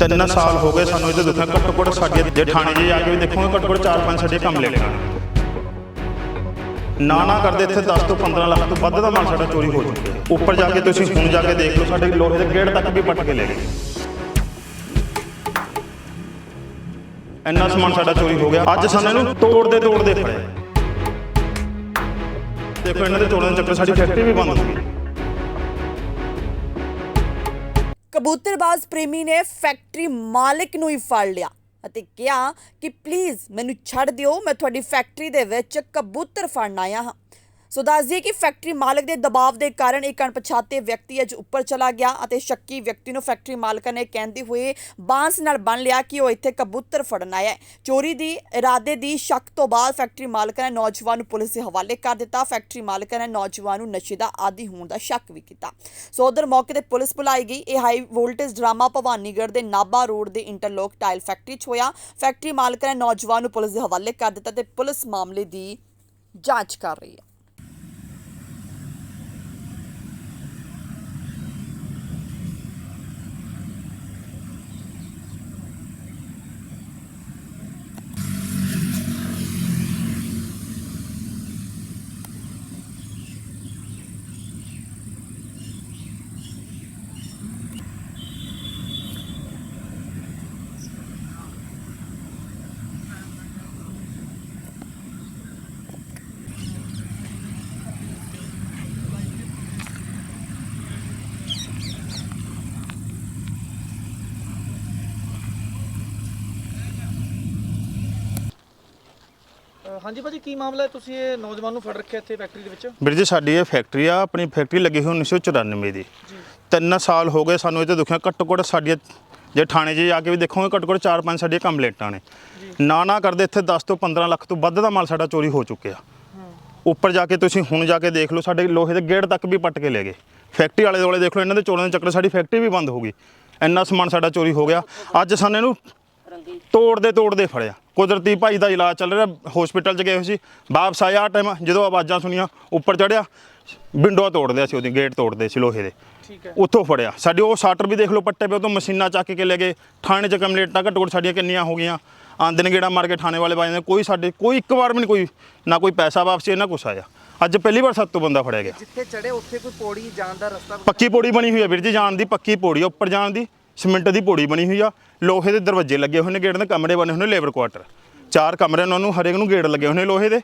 ਤਿੰਨ ਸਾਲ ਹੋ ਗਏ ਸਾਨੂੰ ਇਹਦੇ ਦੁੱਖਾਂ ਘੱਟੋ ਘੱਟ ਸਾਡੇ ਜੇ ਥਾਣੇ 'ਚ ਜਾ ਕੇ ਵੀ ਦੇਖੋਗੇ ਘੱਟੋ ਘੱਟ ਚਾਰ ਪੰਜ ਸਾਡੇ ਕੰਮ ਲੈ ਲੈਣਾ। ਨਾ ਨਾ ਕਰਦੇ ਇੱਥੇ 10 ਤੋਂ 15 ਲੱਖ ਤੋਂ ਵੱਧ ਦਾ ਮਾਲ ਸਾਡਾ ਚੋਰੀ ਹੋ ਚੁੱਕਿਆ। ਉੱਪਰ ਜਾ ਕੇ ਤੁਸੀਂ ਹੁਣ ਜਾ ਕੇ ਦੇਖ ਲਓ, ਸਾਡੇ ਲੋਹੇ ਦੇ ਗੇੜ ਤੱਕ ਵੀ ਪੱਟ ਕੇ ਲੈ ਗਏ। ਇੰਨਾ ਸਮਾਨ ਸਾਡਾ ਚੋਰੀ ਹੋ ਗਿਆ। ਅੱਜ ਸਾਨੂੰ ਇਹਨੂੰ ਤੋੜਦੇ ਤੋੜਦੇ ਫੜਿਆ। ਦੇਖੋ, ਇਹਨਾਂ ਦੇ ਤੋੜਨ ਚੱਕਰ ਸਾਡੀ ਫੈਕਟਰੀ ਵੀ ਬੰਦ ਹੋ ਗਈ। ਕਬੂਤਰਬਾਜ਼ ਪ੍ਰੇਮੀ ਨੇ ਫੈਕਟਰੀ ਮਾਲਕ ਨੂੰ ਹੀ ਫੜ ਲਿਆ ਅਤੇ ਕਿਹਾ ਕਿ ਪਲੀਜ਼ ਮੈਨੂੰ ਛੱਡ ਦਿਓ, ਮੈਂ ਤੁਹਾਡੀ ਫੈਕਟਰੀ ਦੇ ਵਿੱਚ ਕਬੂਤਰ ਫੜਨ ਆਇਆ ਹਾਂ। ਸੋ ਦੱਸ ਦਈਏ ਕਿ ਫੈਕਟਰੀ ਮਾਲਕ ਦੇ ਦਬਾਅ ਦੇ ਕਾਰਨ ਇੱਕ ਅਣਪਛਾਤੇ ਵਿਅਕਤੀ ਅੱਜ ਉੱਪਰ ਚਲਾ ਗਿਆ ਅਤੇ ਸ਼ੱਕੀ ਵਿਅਕਤੀ ਨੂੰ ਫੈਕਟਰੀ ਮਾਲਕ ਨੇ ਕਹਿੰਦੇ ਹੋਏ ਬਾਂਸ ਨਾਲ ਬੰਨ ਲਿਆ ਕਿ ਉਹ ਇੱਥੇ ਕਬੂਤਰ ਫੜਨ ਆਇਆ ਚੋਰੀ ਦੀ, ਇਰਾਦੇ ਦੀ ਸ਼ੱਕ ਤੋਂ ਬਾਅਦ ਫੈਕਟਰੀ ਮਾਲਕ ਨੇ ਨੌਜਵਾਨ ਨੂੰ ਪੁਲਿਸ ਦੇ ਹਵਾਲੇ ਕਰ ਦਿੱਤਾ। ਫੈਕਟਰੀ ਮਾਲਕ ਨੇ ਨੌਜਵਾਨ ਨੂੰ ਨਸ਼ੇ ਦਾ ਆਦੀ ਹੋਣ ਦਾ ਸ਼ੱਕ ਵੀ ਕੀਤਾ। ਸੋ ਉਧਰ ਮੌਕੇ ਤੇ ਪੁਲਿਸ ਬੁਲਾਈ ਗਈ। ਇਹ ਹਾਈ ਵੋਲਟੇਜ ਡਰਾਮਾ ਭਵਾਨੀਗੜ੍ਹ ਦੇ ਨਾਭਾ ਰੋਡ ਦੇ ਇੰਟਰਲੋਕ ਟਾਇਲ ਫੈਕਟਰੀ 'ਚ ਹੋਇਆ। ਫੈਕਟਰੀ ਮਾਲਕ ਨੇ ਨੌਜਵਾਨ ਨੂੰ ਪੁਲਿਸ ਦੇ ਹਵਾਲੇ ਕਰ ਦਿੱਤਾ ਤੇ ਪੁਲਿਸ ਮਾਮਲੇ ਦੀ ਜਾਂਚ ਕਰ ਰਹੀ ਹੈ। ਹਾਂਜੀ ਭਾਜੀ ਕੀ ਮਾਮਲਾ ਹੈ? ਤੁਸੀਂ ਇਹ ਨੌਜਵਾਨ ਨੂੰ ਫੜ ਰੱਖਿਆ ਇੱਥੇ ਫੈਕਟਰੀ ਦੇ ਵਿੱਚ? ਵੀਰ ਜੀ ਸਾਡੀ ਇਹ ਫੈਕਟਰੀ ਆ ਆਪਣੀ ਫੈਕਟਰੀ ਲੱਗੀ ਹੋਈ 1994 ਦੀ। ਤਿੰਨ ਸਾਲ ਹੋ ਗਏ ਸਾਨੂੰ ਇਹਦੇ ਦੁੱਖਾਂ ਘੱਟੋ ਘੱਟ ਸਾਡੀਆਂ ਜੇ ਥਾਣੇ 'ਚ ਜਾ ਕੇ ਵੀ ਦੇਖੋਗੇ ਘੱਟੋ ਘੱਟ ਚਾਰ ਪੰਜ ਸਾਡੀਆਂ ਕੰਪਲੇਂਟਾਂ ਨੇ। ਨਾ ਨਾ ਕਰਦੇ ਇੱਥੇ 10 ਤੋਂ 15 ਲੱਖ ਤੋਂ ਵੱਧ ਦਾ ਮਾਲ ਸਾਡਾ ਚੋਰੀ ਹੋ ਚੁੱਕਿਆ। ਉੱਪਰ ਜਾ ਕੇ ਤੁਸੀਂ ਹੁਣ ਜਾ ਕੇ ਦੇਖ ਲਓ ਸਾਡੇ ਲੋਹੇ ਦੇ ਗੇਟ ਤੱਕ ਵੀ ਪੱਟ ਕੇ ਲੈ ਗਏ। ਫੈਕਟਰੀ ਵਾਲੇ ਦੁਆਲੇ ਦੇਖ ਲਓ ਇਹਨਾਂ ਦੇ ਚੋਰਾਂ ਦੇ ਚੱਕਰ ਸਾਡੀ ਫੈਕਟਰੀ ਵੀ ਬੰਦ ਹੋ ਗਈ। ਇੰਨਾ ਸਮਾਨ ਸਾਡਾ ਚੋਰੀ ਹੋ ਗਿਆ। ਅੱਜ ਸਾਨੂੰ ਇਹਨੂੰ ਤੋੜਦੇ ਤੋੜਦੇ ਫੜਿਆ। ਕੁਦਰਤੀ ਭਾਈ ਦਾ ਇਲਾਜ ਚੱਲ ਰਿਹਾ ਹਸਪੀਟਲ 'ਚ ਗਏ ਹੋਏ ਸੀ। ਵਾਪਸ ਆਇਆ ਟਾਈਮ ਜਦੋਂ ਆਵਾਜ਼ਾਂ ਸੁਣੀਆਂ ਉੱਪਰ ਚੜਿਆ ਵਿੰਡੋ ਤੋੜਦੇ ਸੀ ਉਹਦੀ ਗੇਟ ਤੋੜਦੇ ਸੀ ਲੋਹੇ ਦੇ। ਠੀਕ ਹੈ। ਉੱਥੋਂ ਫੜਿਆ। ਸਾਡੇ ਉਹ ਸ਼ਾਟਰ ਵੀ ਦੇਖ ਲਓ ਪੱਟੇ ਪਏ ਉਤੋਂ ਮਸ਼ੀਨਾਂ ਚੱਕ ਕੇ ਲੈ ਗਏ। ਥਾਣੇ 'ਚ ਕੰਪਲੇਂਟਾਂ ਘੱਟੋ ਘੱਟ ਸਾਡੀਆਂ ਕਿੰਨੀਆਂ ਹੋ ਗਈਆਂ। ਆਂਦੇ ਨੇ ਗੇੜਾ ਮਾਰ ਕੇ ਥਾਣੇ ਵਾਲੇ ਬਾਜਦੇ ਕੋਈ ਸਾਡੇ ਕੋਈ ਇੱਕ ਵਾਰ ਵੀ ਨਹੀਂ ਕੋਈ ਨਾ ਕੋਈ ਪੈਸਾ ਵਾਪਸੀ ਨਾ ਕੁਛ ਆਇਆ। ਅੱਜ ਪਹਿਲੀ ਵਾਰ ਸੱਤ ਤੋਂ ਬੰਦਾ ਫੜਿਆ ਗਿਆ। ਜਿੱਥੇ ਚੜੇ ਉੱਥੇ ਕੋਈ ਪੌੜੀ ਜਾਣ ਦਾ ਰਸਤਾ ਪੱਕੀ ਪੌੜੀ ਬਣੀ ਹੋਈ ਹੈ ਵੀਰ ਜੀ ਜਾਣ ਦੀ ਪੱਕੀ ਪੌੜੀ ਆ ਉੱਪਰ ਜਾਣ ਦੀ। ਸਿਮੈਂਟ ਦੀ ਪੌੜੀ ਬਣੀ ਹੋਈ ਆ ਲੋਹੇ ਦੇ ਦਰਵਾਜ਼ੇ ਲੱਗੇ ਹੋਏ ਨੇ ਗੇਟ ਦੇ ਕਮਰੇ ਬਣੇ ਹੋਏ ਨੇ ਲੇਬਰ ਕੁਆਟਰ ਚਾਰ ਕਮਰੇ ਨੇ ਉਹਨਾਂ ਨੂੰ ਹਰੇਕ ਨੂੰ ਗੇਟ ਲੱਗੇ ਹੋਏ ਨੇ ਲੋਹੇ ਦੇ।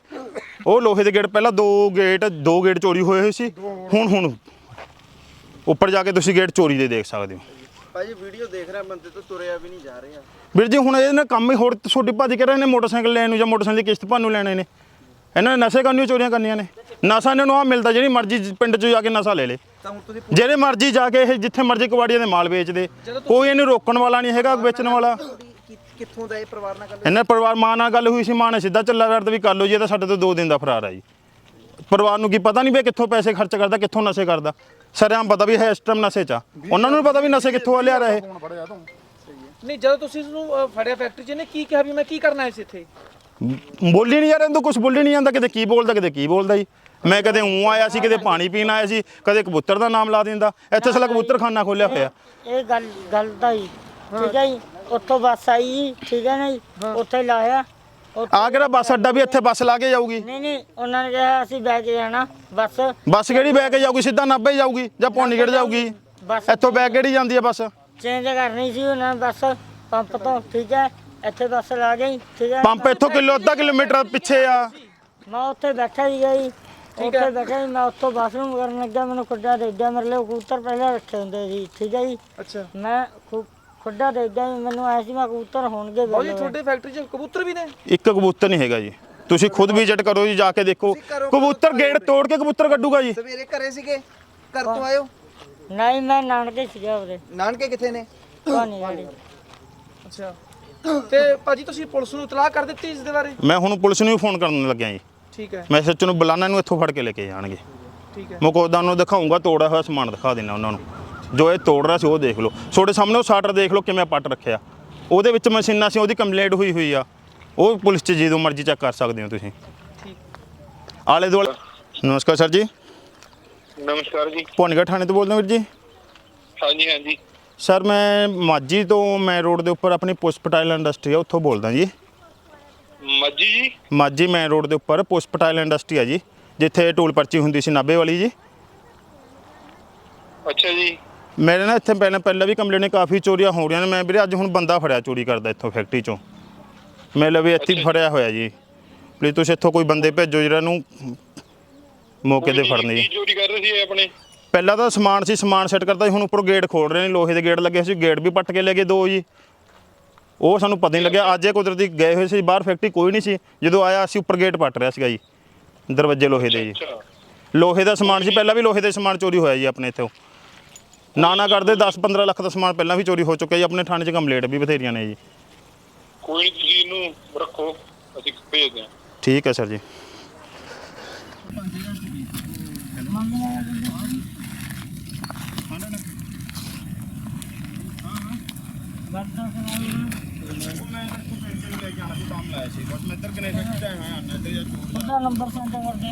ਉਹ ਲੋਹੇ ਦੇ ਗੇਟ ਪਹਿਲਾਂ ਦੋ ਗੇਟ ਦੋ ਗੇਟ ਚੋਰੀ ਹੋਏ ਹੋਏ ਸੀ। ਹੁਣ ਹੁਣ ਉੱਪਰ ਜਾ ਕੇ ਤੁਸੀਂ ਗੇਟ ਚੋਰੀ ਦੇ ਦੇਖ ਸਕਦੇ ਹੋ। ਭਾਜੀ ਵੀਡੀਓ ਦੇਖ ਰਿਹਾ ਬੰਦੇ ਤੋਂ ਤੁਰਿਆ ਵੀ ਨਹੀਂ ਜਾ ਰਿਹਾ। ਵੀਰ ਜੀ ਹੁਣ ਇਹਦੇ ਨਾਲ ਕੰਮ ਹੀ ਹੋਰ ਛੋਟੀ ਭੱਜ ਕੇ ਰਹੇ ਨੇ ਮੋਟਰਸਾਈਕਲ ਲੈਣ ਨੂੰ ਜਾਂ ਮੋਟਰਸਾਈਕਲ ਦੀ ਕਿਸ਼ਤ ਭਰਨ ਨੂੰ ਲੈਣੇ ਨੇ। ਇਹਨਾਂ ਨੇ ਨਸ਼ੇ ਕਰਨੀਆਂ ਚੋਰੀਆਂ ਕਰਨੀਆਂ ਨੇ। ਨਸ਼ਾ ਇਹਨਾਂ ਨੂੰ ਆ ਮਿਲਦਾ ਜਿਹੜੀ ਮਰਜ਼ੀ ਪਿੰਡ 'ਚ ਜਾ ਕੇ ਨਸ਼ਾ ਲੈ ਲੇ। ਤਾਂ ਹੁਣ ਤੁਸੀਂ ਜਿਹੜੇ ਮਰਜ਼ੀ ਜਾ ਕੇ ਇਹ ਜਿੱਥੇ ਮਰਜ਼ੀ ਕਬਾੜੀਆਂ ਦੇ ਮਾਲ ਵੇਚਦੇ ਕੋਈ ਇਹਨੂੰ ਰੋਕਣ ਵਾਲਾ ਨਹੀਂ ਹੈਗਾ ਵੇਚਣ ਵਾਲਾ। ਕਿ- ਕਿੱਥੋਂ ਦਾ ਇਹ ਪਰਿਵਾਰ ਨਾਲ ਗੱਲ ਇਹਨਾਂ ਪਰਿਵਾਰ ਮਾਂ ਨਾਲ ਗੱਲ ਹੋਈ ਸੀ ਮਾਂ ਨੇ ਸਿੱਧਾ ਚੱਲਾ ਕਰਦਾ ਵੀ ਕਰ ਲਓ ਜੀ ਇਹ ਤਾਂ ਸਾਡੇ ਤੋਂ ਦੋ ਦਿਨ ਦਾ ਫਰਾਰ ਆ ਜੀ। ਪਰਿਵਾਰ ਨੂੰ ਕੀ ਪਤਾ ਨਹੀਂ ਵੀ ਇਹ ਕਿੱਥੋਂ ਪੈਸੇ ਖਰਚ ਕਰਦਾ ਕਿੱਥੋਂ ਨਸ਼ੇ ਕਰਦਾ। ਸਰਿਆਂ ਪਤਾ ਵੀ ਹੈ ਇਸ ਟਾਈਮ ਨਸ਼ੇ 'ਚ ਆ। ਉਹਨਾਂ ਨੂੰ ਪਤਾ ਵੀ ਨਸ਼ੇ ਕਿੱਥੋਂ ਆ ਲਿਆ ਰਹੇ। ਨਹੀਂ ਜਦੋਂ ਤੁਸੀਂ ਇਸ ਨੂੰ ਅ, ਫੜਿਆ ਫੈਕਟਰੀ 'ਚ ਇਹਨੇ ਕੀ ਕਿਹਾ ਵੀ ਮੈਂ ਕੀ ਕਰਨਾ ਹੈ ਇੱਥੇ? ਬੋਲੀ ਨਹੀਂ ਯਾਰ ਇਹਨੂੰ ਕੁਝ ਬੋਲੀ ਨਹੀਂ ਜਾਂਦਾ ਕਿਤੇ ਕੀ ਬੋਲਦਾ ਕਿਤੇ ਕੀ ਬੋਲਦਾ ਜੀ। ਮੈਂ ਕਦੇ ਉਂ ਆਇਆ ਸੀ ਕਦੇ ਪਾਣੀ ਪੀਣ ਆਇਆ ਸੀ ਕਦੇ ਕਬੂਤਰ ਦਾ ਨਾਮ ਲਾ ਦਿੰਦਾ। ਇੱਥੇ ਸਲਾ ਕਬੂਤਰਖਾਨਾ ਖੋਲਿਆ ਹੋਇਆ ਇਹ ਗੱਲ ਗੱਲ ਦਾ ਹੀ। ਠੀਕ ਹੈ ਜੀ? ਉੱਥੋਂ ਬੱਸ ਆਈ ਜੀ ਠੀਕ ਹੈ ਨਾ ਜੀ? ਉੱਥੇ ਲਾਇਆ। ਆ ਕਿਹੜਾ ਬੱਸ ਅੱਡਾ ਵੀ ਇੱਥੇ ਬੱਸ ਲਾ ਕੇ ਜਾਊਗੀ? ਨਹੀਂ ਨਹੀਂ ਉਹਨਾਂ ਨੇ ਕਿਹਾ ਅਸੀਂ ਬੈ ਕੇ ਜਾਣਾ ਬੱਸ। ਬੱਸ ਕਿਹੜੀ ਬੈ ਕੇ ਜਾਊਗੀ? ਸਿੱਧਾ ਨਾਭੇ ਜਾਊਗੀ ਜਾਂ ਪੌਂਡੀਗੜ ਜਾਊਗੀ? ਬੱਸ। ਇੱਥੋਂ ਬੈ ਕਿਹੜੀ ਜਾਂਦੀ ਹੈ ਬੱਸ? ਚੇਂਜ ਕਰਨੀ ਸੀ ਉਹਨਾਂ ਨੇ ਬੱਸ ਪੰਪ ਤੋਂ ਠੀਕ ਹੈ? ਇੱਥੇ ਬੱਸ ਲਾ ਗਈ ਠੀਕ ਹੈ? ਪੰਪ ਇੱਥੋਂ ਕਿਲੋ ਅੱਧਾ ਕਿਲੋਮੀਟਰ ਪਿੱਛੇ ਆ। ਮੈਂ ਉੱਥੇ ਬੈਠਾ ਸੀਗਾ ਜੀ। ਉੱਥੇ ਬੈਠਾ ਸੀ ਮੈਂ ਉੱਥੋਂ ਬਾਥਰੂਮ ਕਰਨ ਲੱਗਾ ਮੈਨੂੰ ਖੁੱਡਾ ਦੇ ਦਿੱਤਾ। ਮੇਰੇ ਲਈ ਕਬੂਤਰ ਪਹਿਲਾਂ ਰੱਖੇ ਹੁੰਦੇ ਸੀ ਠੀਕ ਹੈ ਜੀ? ਅੱਛਾ। ਮੈਂ ਖੁ- ਖੁੱਡਾ ਦੇ ਦਿੱਤਾ ਜੀ ਮੈਨੂੰ ਐ ਸੀ ਮੈਂ ਕਬੂਤਰ ਹੋਣਗੇ ਬਾਊ ਜੀ ਵੇਲੇ। ਤੁਹਾਡੇ ਫੈਕਟਰੀ 'ਚ ਕਬੂਤਰ ਵੀ ਨੇ? ਇੱਕ ਕਬੂਤਰ ਨਹੀਂ ਹੈਗਾ ਜੀ। ਤੁਸੀਂ ਖੁਦ ਵਿਜ਼ਿਟ ਕਰੋ ਜੀ ਜਾ ਕੇ ਦੇਖੋ। ਕਰੋ ਕਬੂਤਰ। ਗੇਟ ਤੋੜ ਕੇ ਕਬੂਤਰ ਕੱਢੂਗਾ ਜੀ। ਸਵੇਰੇ ਘਰੇ ਸੀਗੇ ਘਰ ਤੋਂ ਆਇਓ। ਨਹੀਂ ਮੈਂ ਨਾਨਕੇ ਸੀਗਾ ਉਹਦੇ ਨਾਨਕੇ ਕਿੱਥੇ ਨੇ? ਕਹਾਣੀ ਵਾਲੀ। ਅੱਛਾ। ਤੇ ਭਾਜੀ ਤੁਸੀਂ ਪੁਲਿਸ ਨੂੰ ਇਤਲਾਹ ਕਰ ਦਿੱਤੀ ਇਸ ਦੇ ਬਾਰੇ? ਮੈਂ ਹੁਣ ਪੁਲਿਸ ਨੂੰ ਵੀ ਫੋਨ ਕਰਨ ਲੱਗਿਆ ਜੀ। ਠੀਕ ਹੈ। ਮੈਂ ਸੱਚ ਨੂੰ ਬੁਲਾਣਾ ਨੂੰ ਇੱਥੋਂ ਫੜ ਕੇ ਲੈ ਕੇ ਜਾਣਗੇ। ਠੀਕ ਹੈ। ਮਕੋਦਾ ਨੂੰ ਦਿਖਾਉਂਗਾ ਤੋੜਾ ਹੋਇਆ ਸਮਾਨ ਦਿਖਾ ਦੇਣਾ ਉਹਨਾਂ ਨੂੰ। ਜੋ ਇਹ ਤੋੜ ਰਿਹਾ ਸੀ ਉਹ ਦੇਖ ਲਓ। ਤੁਹਾਡੇ ਸਾਹਮਣੇ ਉਹ ਸਾਟਰ ਦੇਖ ਲਓ ਕਿਵੇਂ ਪੱਟ ਰੱਖਿਆ। ਉਹਦੇ ਵਿੱਚ ਮਸ਼ੀਨਾਂ ਸੀ ਉਹਦੀ ਕੰਪਲੇਂਟ ਹੋਈ ਹੋਈ ਆ। ਉਹ ਪੁਲਿਸ 'ਚ ਜਦੋਂ ਮਰਜ਼ੀ ਚੈੱਕ ਕਰ ਸਕਦੇ ਹੋ ਤੁਸੀਂ। ਠੀਕ। ਆਲੇ ਦੁਆਲੇ ਨਮਸਕਾਰ ਸਰ ਜੀ। ਨਮਸਕਾਰ ਜੀ। ਭੋਨਗੜ ਥਾਣੇ ਤੋਂ ਬੋਲਦੇ ਹੋ ਵੀਰ ਜੀ? ਹਾਂਜੀ ਹਾਂਜੀ। ਸਰ ਮੈਂ ਮਾਜੀ ਤੋਂ ਮੈਂ ਰੋਡ ਦੇ ਉੱਪਰ ਆਪਣੀ ਪੁਸਪਟਾਈਲ ਇੰਡਸਟਰੀ ਆ ਉੱਥੋਂ ਬੋਲਦਾ ਜੀ। ਮੱਜੀ ਜੀ? ਮਾਜੀ ਮੇਨ ਰੋਡ ਦੇ ਉੱਪਰ ਪੁਸਪਟਾਈਲ ਇੰਡਸਟਰੀ ਆ ਜੀ ਜਿੱਥੇ ਟੂਲ ਪਰਚੀ ਹੁੰਦੀ ਸੀ ਨਾਭੇ ਵਾਲੀ ਜੀ। ਅੱਛਾ ਜੀ। ਮੇਰੇ ਨਾਲ ਇੱਥੇ ਪਹਿਲਾਂ ਪਹਿਲਾਂ ਵੀ ਕੰਪਲੇਂਟ ਕਾਫੀ ਚੋਰੀਆਂ ਹੋ ਰਹੀਆਂ ਨੇ ਮੈਂ ਵੀਰੇ ਅੱਜ ਹੁਣ ਬੰਦਾ ਫੜਿਆ ਚੋਰੀ ਕਰਦਾ ਇੱਥੋਂ ਫੈਕਟਰੀ ਚੋਂ। ਮੇਰੇ ਵੀ ਇੱਥੇ ਹੀ ਫੜਿਆ ਹੋਇਆ ਜੀ। ਪਲੀਜ਼ ਤੁਸੀਂ ਇੱਥੋਂ ਕੋਈ ਬੰਦੇ ਭੇਜੋ ਜਿਹੜਾ ਨੂੰ ਮੌਕੇ ਤੇ ਫੜਨੇ ਜੀ। ਕੀ ਚੋਰੀ ਕਰ ਰਹੇ ਸੀ ਇਹ ਆਪਣੇ? ਪਹਿਲਾਂ ਤਾਂ ਸਮਾਨ ਸੀ ਸਮਾਨ ਸੈੱਟ ਕਰਦਾ ਸੀ ਹੁਣ ਉੱਪਰ ਗੇਟ ਖੋਲ ਰਹੇ ਨੇ ਲੋਹੇ ਦੇ ਗੇਟ ਲੱਗੇ ਸੀ ਗੇਟ ਵੀ ਪੱਟ ਕੇ ਲੈ ਗਏ ਦੋ ਜੀ। ਉਹ ਸਾਨੂੰ ਪਤਾ ਨਹੀਂ ਲੱਗਿਆ। ਅੱਜ ਇਹ ਕੁਦਰਤੀ ਗਏ ਹੋਏ ਸੀ ਬਾਹਰ ਫੈਕਟਰੀ ਕੋਈ ਨਹੀਂ ਸੀ। ਜਦੋਂ ਆਇਆ ਅਸੀਂ ਉੱਪਰ ਗੇਟ ਪੱਟ ਰਿਹਾ ਸੀਗਾ ਜੀ। ਦਰਵਾਜ਼ੇ ਲੋਹੇ ਦੇ ਜੀ। ਲੋਹੇ ਦਾ ਸਮਾਨ ਸੀ। ਪਹਿਲਾਂ ਵੀ ਲੋਹੇ ਦੇ ਸਮਾਨ ਚੋਰੀ ਹੋਇਆ ਜੀ ਆਪਣੇ ਇੱਥੋਂ। ਨਾ ਨਾ ਕਰਦੇ 10-15 ਲੱਖ ਦਾ ਸਮਾਨ ਪਹਿਲਾਂ ਵੀ ਚੋਰੀ ਹੋ ਚੁੱਕਿਆ ਜੀ। ਆਪਣੇ ਥਾਣੇ 'ਚ ਕੰਪਲੇਂਟ ਵੀ ਬਥੇਰੀਆਂ ਨੇ ਜੀ। ਕੋਈ ਨਹੀਂ ਤੁਸੀਂ ਇਹਨੂੰ ਰੱਖੋ ਅਸੀਂ ਭੇਜਦੇ ਹਾਂ ਠੀਕ ਹੈ ਸਰ ਜੀ। ਉਹਦਾ ਨੰਬਰ ਸੈਂਡ ਕਰ ਦੇ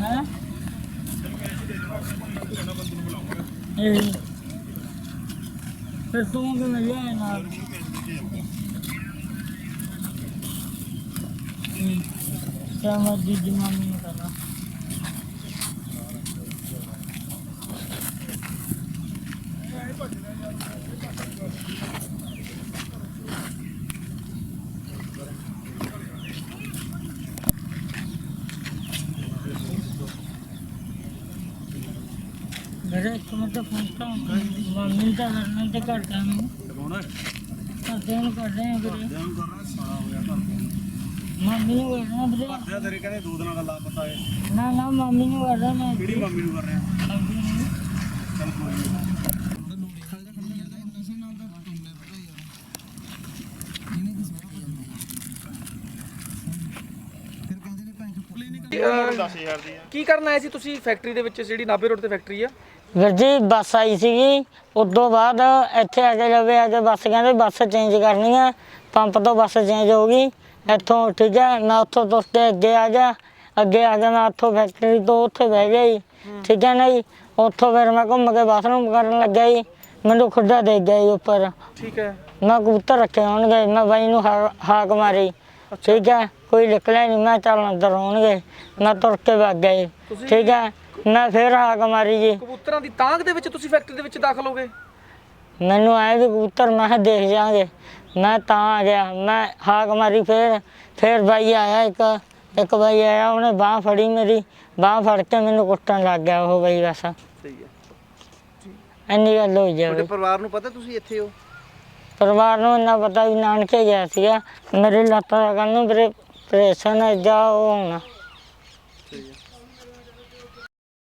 ਹੈ? ਇਹ ਫਿਰ ਤੂੰ ਵੀ ਮਿਲ ਜਾਏ ਨਾਲ। ਕਿਆ ਮਰਜ਼ੀ ਜਮਾਨੀ ਕਰਨਾ। ਮੇਰੇ ਇੱਕ ਮਿੰਟ ਫੋਨ ਤਾਂ ਮੰਮੀ ਦਾ ਕਰਨਾ ਤੇ ਘਰਦਿਆਂ ਨੂੰ ਘਰਦਿਆਂ ਨੂੰ ਕਰ ਰਹੇ ਆ ਵੀਰੇ ਮੰਮੀ ਨੂੰ ਕਰਨਾ ਵੀਰੇ। ਤੇਰੇ ਕਹਿੰਦੇ ਦੋ ਦਿਨਾਂ ਦਾ ਹੈ। ਨਾ ਨਾ ਮੰਮੀ ਨੂੰ ਕਰ ਰਿਹਾ ਮੈਂ ਕਿਹੜੀ ਮੰਮੀ ਨੂੰ ਕਰ ਰਿਹਾ ਨੂੰ ਕੀ ਕਰਨ ਆਏ ਸੀ ਤੁਸੀਂ ਫੈਕਟਰੀ ਦੇ ਵਿੱਚ ਜਿਹੜੀ ਨਾਭੇ ਰੋਡ ਤੇ ਫੈਕਟਰੀ ਆ? ਵੀਰ ਜੀ ਬੱਸ ਆਈ ਸੀਗੀ। ਉਦੋਂ ਬਾਅਦ ਇੱਥੇ ਆ ਕੇ ਲਵੇ ਆ ਕੇ ਬੱਸ ਕਹਿੰਦੇ ਬੱਸ ਚੇਂਜ ਕਰਨੀ ਹੈ ਪੰਪ ਤੋਂ ਬੱਸ ਚੇਂਜ ਹੋ ਗਈ। ਇੱਥੋਂ ਠੀਕ ਹੈ ਮੈਂ ਉੱਥੋਂ ਤੁਰ ਕੇ ਅੱਗੇ ਆ ਗਿਆ। ਅੱਗੇ ਆ ਕੇ ਮੈਂ ਉੱਥੋਂ ਫੈਕਟਰੀ ਤੋਂ ਉੱਥੇ ਬਹਿ ਗਿਆ ਜੀ। ਠੀਕ ਹੈ ਨਾ ਜੀ? ਉੱਥੋਂ ਫਿਰ ਮੈਂ ਘੁੰਮ ਕੇ ਬਾਥਰੂਮ ਕਰਨ ਲੱਗਿਆ ਜੀ। ਮੈਨੂੰ ਖੁੱਡਾ ਦੇ ਗਿਆ ਜੀ ਉੱਪਰ। ਠੀਕ ਹੈ। ਮੈਂ ਕਬੂਤਰ ਰੱਖੇ ਹੋਣਗੇ ਮੈਂ ਬਾਈ ਨੂੰ ਹਾ- ਹਾਕ ਮਾਰੀ। ਠੀਕ ਹੈ ਕੋਈ ਨਿਕਲਿਆ ਨਹੀਂ ਮੈਂ ਚੱਲ ਅੰਦਰ ਹੋਣਗੇ ਮੈਂ ਤੁਰ ਕੇ ਵਗ ਜੀ ਠੀਕ ਹੈ ਮੈਂ ਫਿਰ ਹਾਕ ਮਾਰੀ ਜੀ। ਕਬੂਤਰਾਂ ਦੀ ਤਾਂਗ ਦੇ ਵਿੱਚ ਤੁਸੀਂ ਫੈਕਟਰੀ ਦੇ ਵਿੱਚ ਦਾਖਲ ਹੋ ਗਏ? ਮੈਨੂੰ ਆਏ ਵੀ ਕਬੂਤਰ ਮੈਂ ਕਿਹਾ ਦੇਖ ਜਾਾਂਗੇ ਮੈਂ ਤਾਂ ਆ ਗਿਆ ਮੈਂ ਹਾਕ ਮਾਰੀ ਫਿਰ ਫਿਰ ਬਾਈ ਆਇਆ ਇੱਕ ਇੱਕ ਬਾਈ ਆਇਆ ਉਹਨੇ ਬਾਹ ਫੜੀ ਮੇਰੀ ਬਾਹ ਫੜ ਕੇ ਮੈਨੂੰ ਕੁੱਟਣ ਲੱਗ ਗਿਆ ਉਹ ਬਾਈ ਬਸ। ਸਹੀ ਹੈ। ਇੰਨੀ ਗੱਲ ਹੋਈ ਤੁਹਾਡੇ ਜਾਵੇ ਪਰਿਵਾਰ ਨੂੰ ਪਤਾ ਤੁਸੀਂ ਇੱਥੇ ਹੋ? ਪਰਿਵਾਰ ਨੂੰ ਇੰਨਾ ਪਤਾ ਵੀ ਨਾਨਕੇ ਗਿਆ ਸੀਗਾ ਮੇਰੇ ਲੱਤਾਂ ਦਾ ਕੰਨ ਨੂੰ ਮੇਰੇ ਪ੍ਰੇਸ਼ਨ ਜਾ ਉਹ ਹੋਣਾ ਠੀਕ ਹੈ